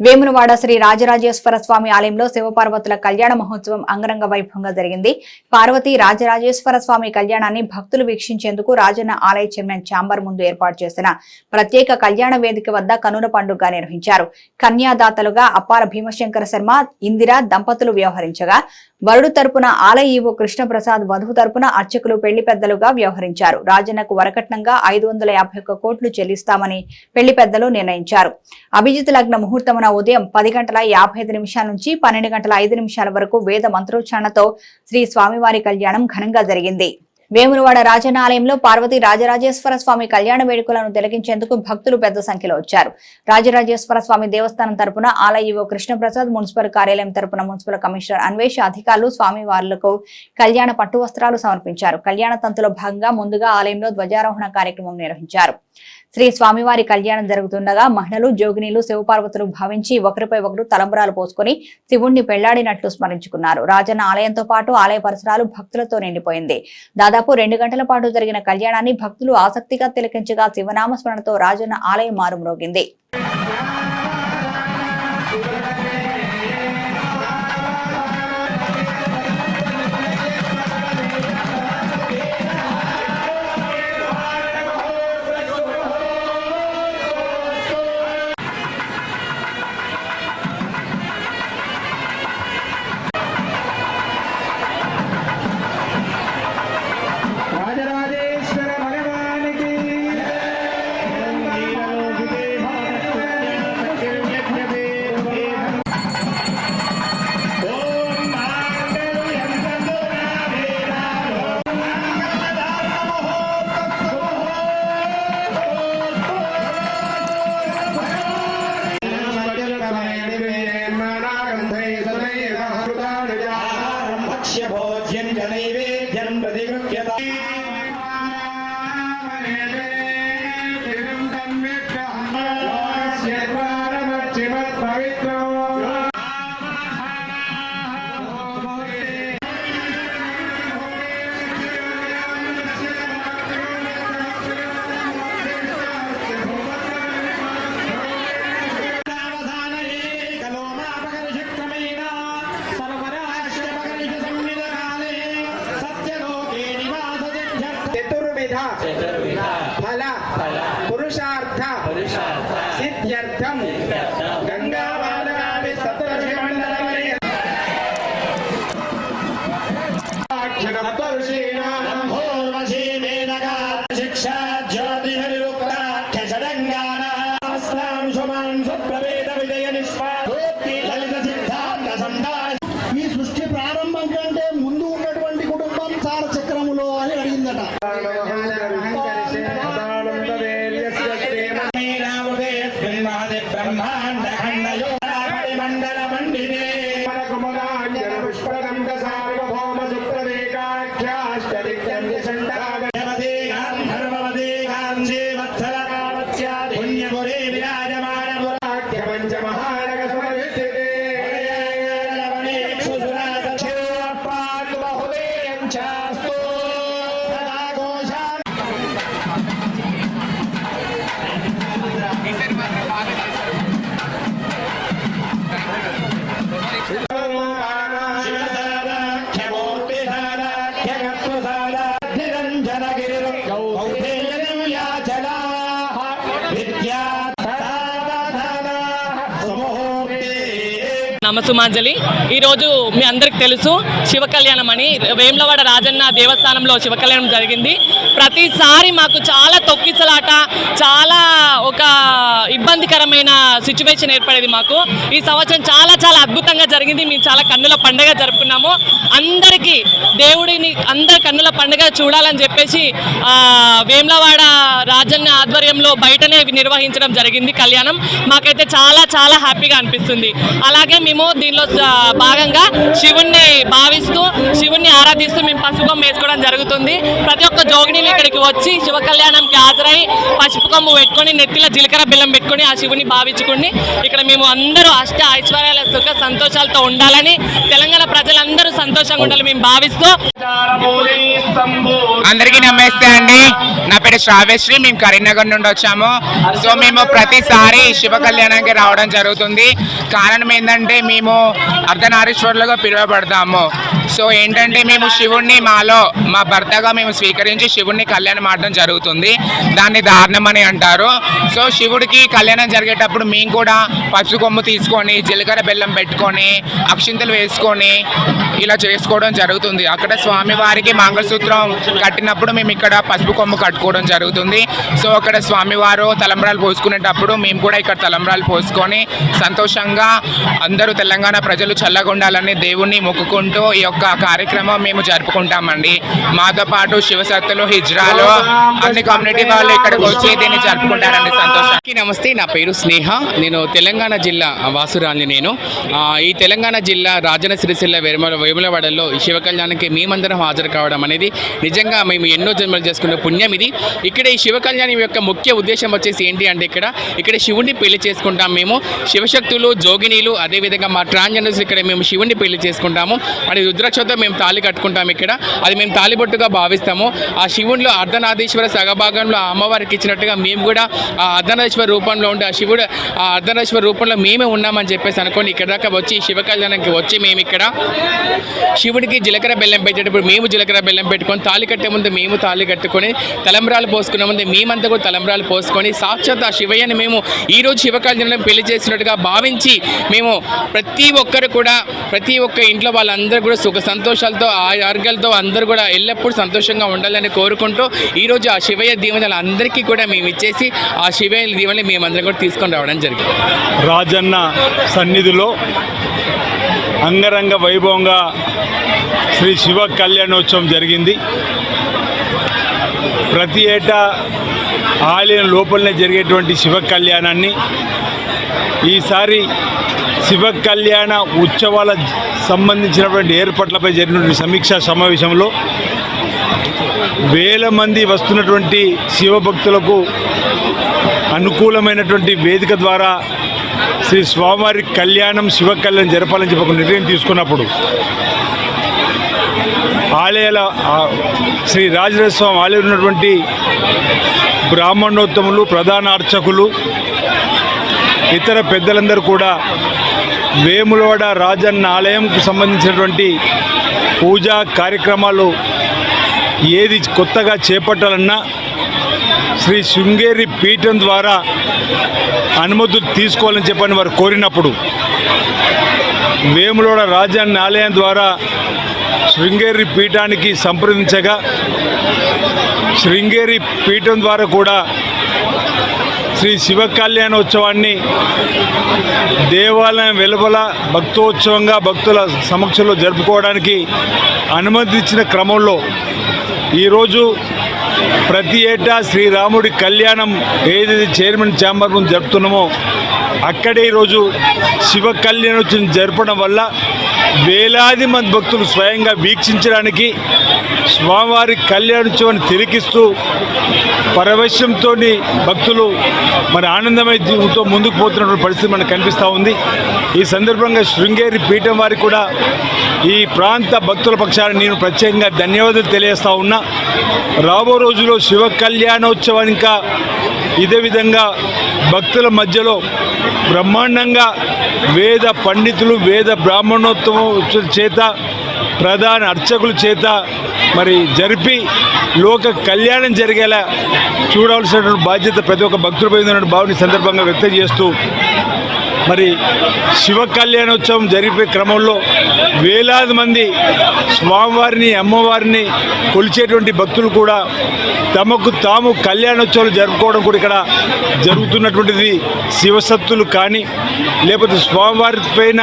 వేమునవాడ శ్రీ రాజరాజేశ్వర స్వామి ఆలయంలో శివపార్వతుల కళ్యాణ మహోత్సవం అంగరంగ వైభవంగా జరిగింది. పార్వతి రాజరాజేశ్వర స్వామి కళ్యాణాన్ని భక్తులు వీక్షించేందుకు రాజన్న ఆలయ చైర్మన్ ఛాంబర్ ముందు ఏర్పాటు చేసిన ప్రత్యేక కళ్యాణ వేదిక వద్ద కనుల పండుగ నిర్వహించారు. కన్యాదాతలుగా అప్పార భీమశంకర శర్మ ఇందిర దంపతులు వ్యవహరించగా వరుడు తరపున ఆలయ ఈవో కృష్ణప్రసాద్ వధువు తరపున అర్చకులు పెళ్ళి పెద్దలుగా వ్యవహరించారు. రాజన్నకు వరకట్నంగా ఐదు వందల యాభై కోట్లు చెల్లిస్తామని పెళ్ళి పెద్దలు నిర్ణయించారు. అభిజిత్ లగ్న ముహూర్తమున ఉదయం పది గంటల యాభై ఐదు నిమిషాల నుంచి పన్నెండు గంటల ఐదు నిమిషాల వరకు వేద మంత్రోచ్చారణతో శ్రీ స్వామివారి కళ్యాణం ఘనంగా జరిగింది. వేములవాడ రాజన్న ఆలయంలో పార్వతి రాజరాజేశ్వర స్వామి కళ్యాణ వేడుకలను తిలకించేందుకు భక్తులు పెద్ద సంఖ్యలో వచ్చారు. రాజరాజేశ్వర స్వామి దేవస్థానం తరపున ఆలయ కృష్ణప్రసాద్ మున్సిపల్ కార్యాలయం తరపున మున్సిపల్ కమిషనర్ అన్వేష అధికారులు స్వామివార్లకు కళ్యాణ పట్టు వస్త్రాలు సమర్పించారు. కళ్యాణ తంతులో భాగంగా ముందుగా ఆలయంలో ధ్వజారోహణ కార్యక్రమం నిర్వహించారు. శ్రీ స్వామివారి కళ్యాణం జరుగుతుండగా మహిళలు జోగినీలు శివపార్వతులు భావించి ఒకరిపై ఒకరు తలంబరాలు పోసుకొని శివుణ్ణి పెళ్ళాడినట్లు స్మరించుకున్నారు. రాజన్న ఆలయంతో పాటు ఆలయ పరిసరాలు భక్తులతో నిండిపోయింది. దాదాపు రెండు గంటల పాటు జరిగిన కళ్యాణాన్ని భక్తులు ఆసక్తిగా తిలకించగా శివనామ స్మరణతో రాజన్న ఆలయం మారుమ్రోగింది. చతుర్విధ. ఫల. పురుషార్థ. సిద్ధ్యర్థం. గంగా బాలకాది জামাত నమసుమాంజలి ఈరోజు మీ అందరికి తెలుసు శివ కళ్యాణం అని. వేములవాడ రాజన్న దేవస్థానంలో శివ కళ్యాణం జరిగింది. ప్రతిసారి మాకు చాలా తొక్కిసలాట చాలా ఒక ఇబ్బందికరమైన సిచ్యువేషన్ ఏర్పడేది మాకు. ఈ సంవత్సరం చాలా చాలా అద్భుతంగా జరిగింది. మేము చాలా కన్నుల పండుగ జరుపుకున్నాము. అందరికీ దేవుడిని అందరి కన్నుల పండుగ చూడాలని చెప్పేసి వేములవాడ రాజన్న ఆధ్వర్యంలో బయటనే నిర్వహించడం జరిగింది కళ్యాణం. మాకైతే చాలా చాలా హ్యాపీగా అనిపిస్తుంది. అలాగే మేము దీనిలో భాగంగా శివుణ్ణి భావిస్తూ శివుణ్ణి ఆరాధిస్తూ మేము పసుపం వేసుకోవడం జరుగుతుంది. ప్రతి ఒక్క జోగినీలు ఇక్కడికి వచ్చి శివ కళ్యాణంకి హాజరై పసుపు కొమ్ము పెట్టుకొని నెత్తిలో జీలకర్ర బెల్లం పెట్టుకొని ఆ శివుని భావించుకుని ఇక్కడ మేము అందరూ అష్ట ఐశ్వర్యాల సుఖ సంతోషాలతో ఉండాలని తెలంగాణ ప్రజలందరూ సంతోషంగా ఉండాలని మేము భావిస్తూ అందరికీ నమస్తే. అండి నా పేరు శ్రావ్యశ్రీ మేము కరీంనగర్ నుండి వచ్చాము. సో మేము ప్రతిసారి శివ కళ్యాణానికి రావడం జరుగుతుంది. కారణం ఏంటంటే మేము అర్ధనారీశ్వరులుగా పిలువబడతాము. సో ఏంటంటే మేము శివుణ్ణి మాలో మా భర్తగా మేము స్వీకరించి శివుణ్ణి కళ్యాణం ఆడడం జరుగుతుంది. దాన్ని దారుణం అని అంటారు. సో శివుడికి కళ్యాణం జరిగేటప్పుడు మేము కూడా పసుపు కొమ్ము తీసుకొని జీలకర్ర బెల్లం పెట్టుకొని అక్షింతలు వేసుకొని ఇలా చేసుకోవడం జరుగుతుంది. అక్కడ స్వామివారికి మంగళసూత్రం కట్టినప్పుడు మేము ఇక్కడ పసుపు కొమ్ము కట్టుకోవడం జరుగుతుంది. సో అక్కడ స్వామివారు తలంబరాలు పోసుకునేటప్పుడు మేము కూడా ఇక్కడ తలంబరాలు పోసుకొని సంతోషంగా అందరూ తెలంగాణ ప్రజలు చల్లగా ఉండాలని దేవుణ్ణి మొక్కుకుంటూ ఈ యొక్క కార్యక్రమం మేము జరుపుకుంటామండి. మాతో పాటు శివశక్తులు హిజ్రాలు అన్ని కమ్యూనిటీ వాళ్ళు ఇక్కడికి వచ్చి దీన్ని జరుపుకుంటారండి సంతోషానికి. నమస్తే నా పేరు స్నేహ. నేను తెలంగాణ జిల్లా వాసురాలి నేను. ఈ తెలంగాణ జిల్లా రాజన సిరిసిల్ల వేమల వేములవాడలో ఈ శివ కళ్యాణానికి మేమందరం హాజరు కావడం అనేది నిజంగా మేము ఎన్నో జన్మలు చేసుకున్న పుణ్యం ఇది. ఇక్కడ ఈ శివ కళ్యాణం యొక్క ముఖ్య ఉద్దేశం వచ్చేసి ఏంటి అంటే ఇక్కడ ఇక్కడ శివుడిని పెళ్ళి చేసుకుంటాం మేము. శివశక్తులు జోగినీలు అదేవిధంగా మా ట్రాన్జెండర్స్ ఇక్కడ మేము శివుడిని పెళ్ళి చేసుకుంటాము. అది రుద్రాక్షతో మేము తాళి కట్టుకుంటాం ఇక్కడ. అది మేము తాలిబొట్టుగా భావిస్తాము. ఆ శివుడిలో అర్ధనాథేశ్వర సగభాగంలో ఆ అమ్మవారికి ఇచ్చినట్టుగా మేము కూడా ఆ అర్ధనాథేశ్వర రూపంలో ఉండి ఆ శివుడు ఆ అర్ధనాథేశ్వర రూపంలో మేమే ఉన్నామని చెప్పేసి అనుకోండి ఇక్కడ దాకా వచ్చి శివ కళ్యాణానికి వచ్చి మేము ఇక్కడ శివుడికి జీలకర్ర బెల్లం పెట్టేటప్పుడు మేము జీలకర్ర బెల్లం పెట్టుకొని తాళి కట్టే ముందు మేము తాళి కట్టుకొని తలంబ్రాలు పోసుకునే ముందు మేమంతా కూడా తలంబ్రాలు పోసుకొని సాక్షాత్ ఆ శివయ్యని మేము ఈ రోజు శివ కళ్యాణం పెళ్ళి చేసినట్టుగా భావించి మేము ప్రతి ఒక్కరు కూడా ప్రతి ఒక్క ఇంట్లో వాళ్ళందరూ కూడా సుఖ ఒక సంతోషాలతో ఆ ఆరోగ్యాలతో అందరూ కూడా ఎల్లప్పుడూ సంతోషంగా ఉండాలని కోరుకుంటూ ఈరోజు ఆ శివయ్య దీవెనలు అందరికీ కూడా మేము ఇచ్చేసి ఆ శివయ్య దీవెనలు మేమందరం కూడా తీసుకొని రావడం జరిగింది. రాజన్న సన్నిధిలో అంగరంగ వైభవంగా శ్రీ శివ కళ్యాణోత్సవం జరిగింది. ప్రతి ఏటా ఆలయం లోపలనే జరిగేటువంటి శివ కళ్యాణాన్ని ఈసారి శివ కళ్యాణ ఉత్సవాల సంబంధించినటువంటి ఏర్పాట్లపై జరిగినటువంటి సమీక్షా సమావేశంలో వేల మంది వస్తున్నటువంటి శివభక్తులకు అనుకూలమైనటువంటి వేదిక ద్వారా శ్రీ స్వామివారి కళ్యాణం శివ కళ్యాణం జరపాలని చెప్పి ఒక నిర్ణయం తీసుకున్నప్పుడు ఆలయాల శ్రీ రాజరాజస్వామి ఆలయం ఉన్నటువంటి బ్రాహ్మణోత్తములు ప్రధాన అర్చకులు ఇతర పెద్దలందరూ కూడా వేములవాడ రాజన్న ఆలయంకు సంబంధించినటువంటి పూజా కార్యక్రమాలు ఏది కొత్తగా చేపట్టాలన్నా శ్రీ శృంగేరి పీఠం ద్వారా అనుమతులు తీసుకోవాలని చెప్పని వారు కోరినప్పుడు వేములోడ రాజన్న ఆలయం ద్వారా శృంగేరి పీఠానికి సంప్రదించగా శృంగేరి పీఠం ద్వారా కూడా శ్రీ శివ కళ్యాణోత్సవాన్ని దేవాలయం వెలుపల భక్తోత్సవంగా భక్తుల సమక్షంలో జరుపుకోవడానికి అనుమతించిన క్రమంలో ఈరోజు ప్రతి ఏటా శ్రీరాముడి కళ్యాణం ఏదైతే చైర్మన్ ఛాంబర్ జరుపుతున్నామో అక్కడే ఈరోజు శివ కళ్యాణోత్సవం జరపడం వల్ల వేలాది మంది భక్తులు స్వయంగా వీక్షించడానికి స్వామివారి కళ్యాణోత్సవాన్ని తిరిగిస్తూ పరవశ్యంతో భక్తులు మరి ఆనందమయ ముందుకు పోతున్నటువంటి పరిస్థితి మనకు కనిపిస్తూ ఉంది. ఈ సందర్భంగా శృంగేరి పీఠం వారికి కూడా ఈ ప్రాంత భక్తుల పక్షాన్ని నేను ప్రత్యేకంగా ధన్యవాదాలు తెలియజేస్తా ఉన్నా. రాబో రోజుల్లో శివ కళ్యాణోత్సవం ఇంకా ఇదే విధంగా భక్తుల మధ్యలో బ్రహ్మాండంగా వేద పండితులు వేద బ్రాహ్మణోత్సవం చేత ప్రధాన అర్చకుల చేత మరి జరిపి లోక కళ్యాణం జరిగేలా చూడాల్సిన బాధ్యత ప్రతి ఒక్క భక్తులపై ఉందన్న భావన సందర్భంగా వ్యక్తం చేస్తూ మరి శివ కళ్యాణోత్సవం జరిపే క్రమంలో వేలాది మంది స్వామివారిని అమ్మవారిని కొలిచేటువంటి భక్తులు కూడా తమకు తాము కళ్యాణోత్సవాలు జరుపుకోవడం కూడా ఇక్కడ జరుగుతున్నటువంటిది శివసత్తులు కానీ లేకపోతే స్వామివారి పైన